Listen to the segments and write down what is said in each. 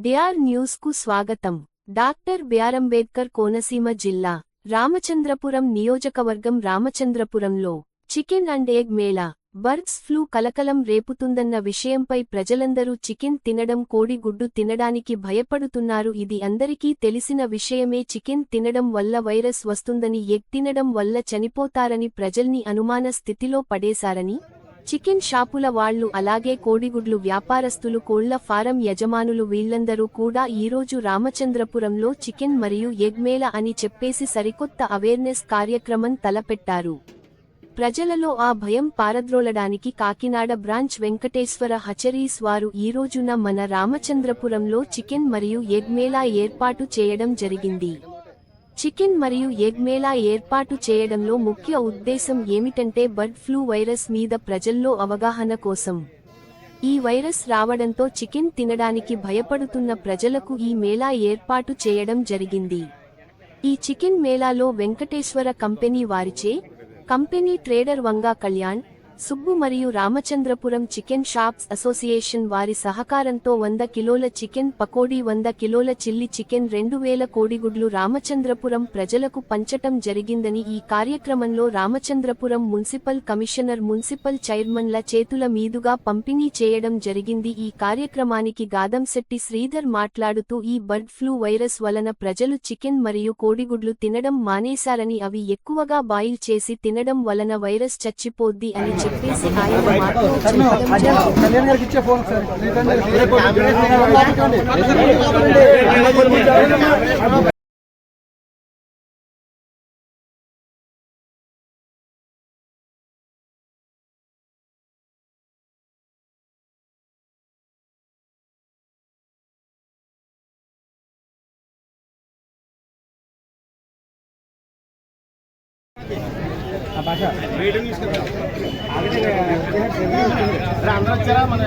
DR న్యూస్కు స్వాగతం. Doctor బిఆర్అంబేద్కర్ Konaseema జిల్లా రామచంద్రపురం నియోజకవర్గం రామచంద్రపురంలో chicken and egg mela birds flu కలకలం రేపుతుందన్న విషయంపై ప్రజలందరూ చికెన్ తినడం కోడిగుడ్డు తినడానికి భయపడుతున్నారు. ఇది అందరికీ తెలిసిన విషయమే. చికెన్ తినడం వల్ల వైరస్ వస్తుందని ఎగ్ తినడం వల్ల చనిపోతారని ప్రజల్ని అనుమాన స్థితిలో పడేశారని చికెన్ షాపుల వాళ్ళు అలాగే కోడిగుడ్లు వ్యాపారస్తులు కోళ్ళ ఫారం యజమానులు వీళ్ళందరూ కూడా ఈరోజు రామచంద్రపురంలో చికెన్ మరియు ఎగ్మేళ అని చెప్పేసి సరికొత్త అవేర్నెస్ కార్యక్రమం తలపెట్టారు. ప్రజలలో ఆ భయం పారద్రోలడానికి కాకినాడ బ్రాంచ్ వెంకటేశ్వర హచరీస్ వారు ఈరోజున మన రామచంద్రపురంలో చికెన్ మరియు ఎగ్మేళా ఏర్పాటు చేయడం జరిగింది. చికెన్ మరియు ఎగ్ మేళా ఏర్పాటు చేయడంలో ముఖ్య ఉద్దేశం ఏమిటంటే బర్డ్ ఫ్లూ వైరస్ మీద ప్రజల్లో అవగాహన కోసం. ఈ వైరస్ రావడంతో చికెన్ తినడానికి భయపడుతున్న ప్రజలకు ఈ మేళా ఏర్పాటు చేయడం జరిగింది. ఈ చికెన్ మేళాలో వెంకటేశ్వర కంపెనీ వారిచే కంపెనీ ట్రేడర్ వంగా కళ్యాణ్ సుబ్బు మరియు రామచంద్రపురం చికెన్ షాప్స్ అసోసియేషన్ వారి సహకారంతో వంద కిలోల చికెన్ పకోడీ వంద కిలోల చిల్లి చికెన్ రెండు వేల కోడిగుడ్లు రామచంద్రపురం ప్రజలకు పంచటం జరిగిందని ఈ కార్యక్రమంలో రామచంద్రపురం మున్సిపల్ కమిషనర్ మున్సిపల్ చైర్మన్ల చేతుల మీదుగా పంపిణీ చేయడం జరిగింది. ఈ కార్యక్రమానికి గాదంశెట్టి శ్రీధర్ మాట్లాడుతూ ఈ బర్డ్ ఫ్లూ వైరస్ వలన ప్రజలు చికెన్ మరియు కోడిగుడ్లు తినడం మానేశారని అవి ఎక్కువగా బాయిల్ చేసి తినడం వలన వైరస్ చచ్చిపోద్ది అని చెప్పేసి ఆయన మాటలో చెప్పడం అందరూ వచ్చారా మన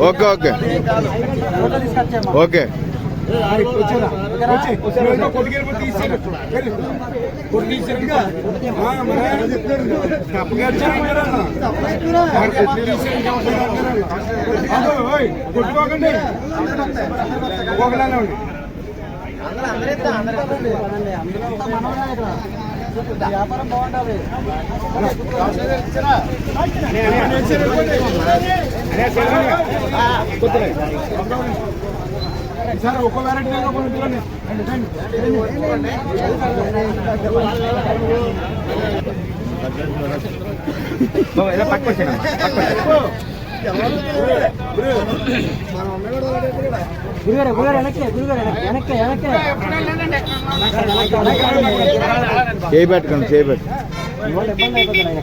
ఓకే. Okay okay. కొట్టుకోకండి ఒకలానే ఉండి వ్యాపారం బాగుంటుంది సార్ ఒక్కో వెరైటీ పిల్లలు గురుగారు గురుగారు వెనక్కి గురుగారు వెనక్కి వెనక్కి చేయి పెట్టకండి చేయి పెట్టు ఇవాళ ఇబ్బంది అయిపోతుంది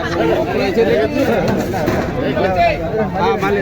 మళ్ళీ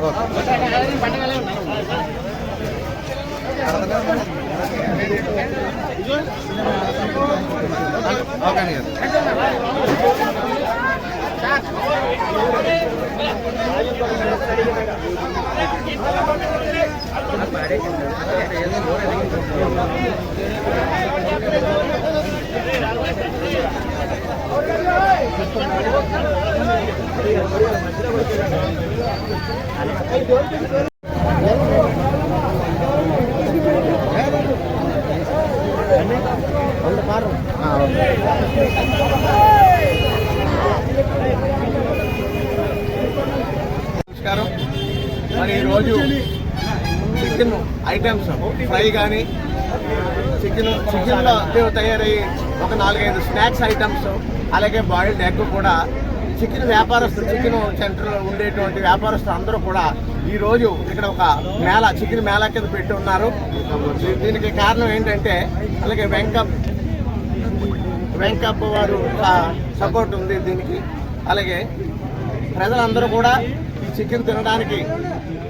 ఓకే నమస్కారం. మరి ఈరోజు చికెన్ ఐటమ్స్ ఫ్రై కానీ చికెన్ చికెన్లో తయారయ్యి ఒక నాలుగైదు స్నాక్స్ ఐటమ్స్ అలాగే బాయిల్డ్ ఎగ్ కూడా చికెన్ వ్యాపారస్తులు చికెన్ సెంటర్లో ఉండేటువంటి వ్యాపారస్తులు అందరూ కూడా ఈరోజు ఇక్కడ ఒక మేళ చికెన్ మేళా కింద పెట్టి ఉన్నారు. దీనికి కారణం ఏంటంటే అలాగే వెంకప్ వెంకప్ప వారు సపోర్ట్ ఉంది దీనికి. అలాగే ప్రజలందరూ కూడా ఈ చికెన్ తినడానికి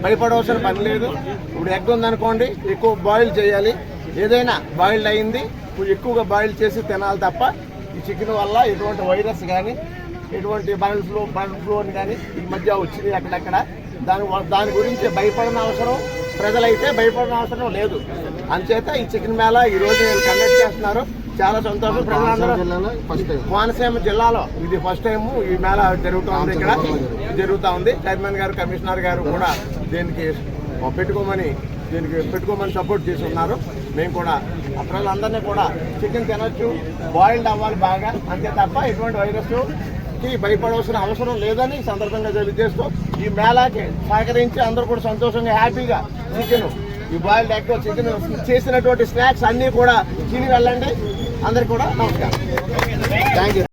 భయపడవలసిన పని లేదు. ఇప్పుడు ఎగ్ ఉందనుకోండి ఎక్కువ బాయిల్ చేయాలి. ఏదైనా బాయిల్డ్ అయింది ఎక్కువగా బాయిల్ చేసి తినాలి తప్ప ఈ చికెన్ వల్ల ఎటువంటి వైరస్ కానీ ఎటువంటి బర్డ్ ఫ్లూ బర్డ్ ఫ్లూ అని కానీ ఈ మధ్య వచ్చింది అక్కడక్కడ. దాని దాని గురించి భయపడిన అవసరం ప్రజలైతే భయపడిన అవసరం లేదు. అంచేత ఈ చికెన్ మేళ ఈ రోజు వీళ్ళు కండక్ట్ చేస్తున్నారు. చాలా సంతోషం. ప్రజలందరూ కోనసీమ జిల్లాలో ఇది ఫస్ట్ టైం ఈ మేళ జరుగుతోంది ఇక్కడ. జరుగుతూ ఉంది. చైర్మన్ గారు కమిషనర్ గారు కూడా దీనికి పెట్టుకోమని దీనికి పెట్టుకోమని సపోర్ట్ చేసి ఉన్నారు మేము కూడా ప్రజలందరినీ కూడా చికెన్ తినొచ్చు బాయిల్డ్ అవ్వాలి బాగా. అంతే తప్ప ఎటువంటి వైరస్ కి భయపడవలసిన అవసరం లేదని సందర్భంగా తెలియజేస్తూ ఈ మేళాకి సహకరించి అందరూ కూడా సంతోషంగా హ్యాపీగా చికెన్ ఈ బాయిల్డ్ ఎగ్ చికెన్ చేసినటువంటి స్నాక్స్ అన్నీ కూడా తిని వెళ్ళండి. అందరికి కూడా నమస్కారం. Thank you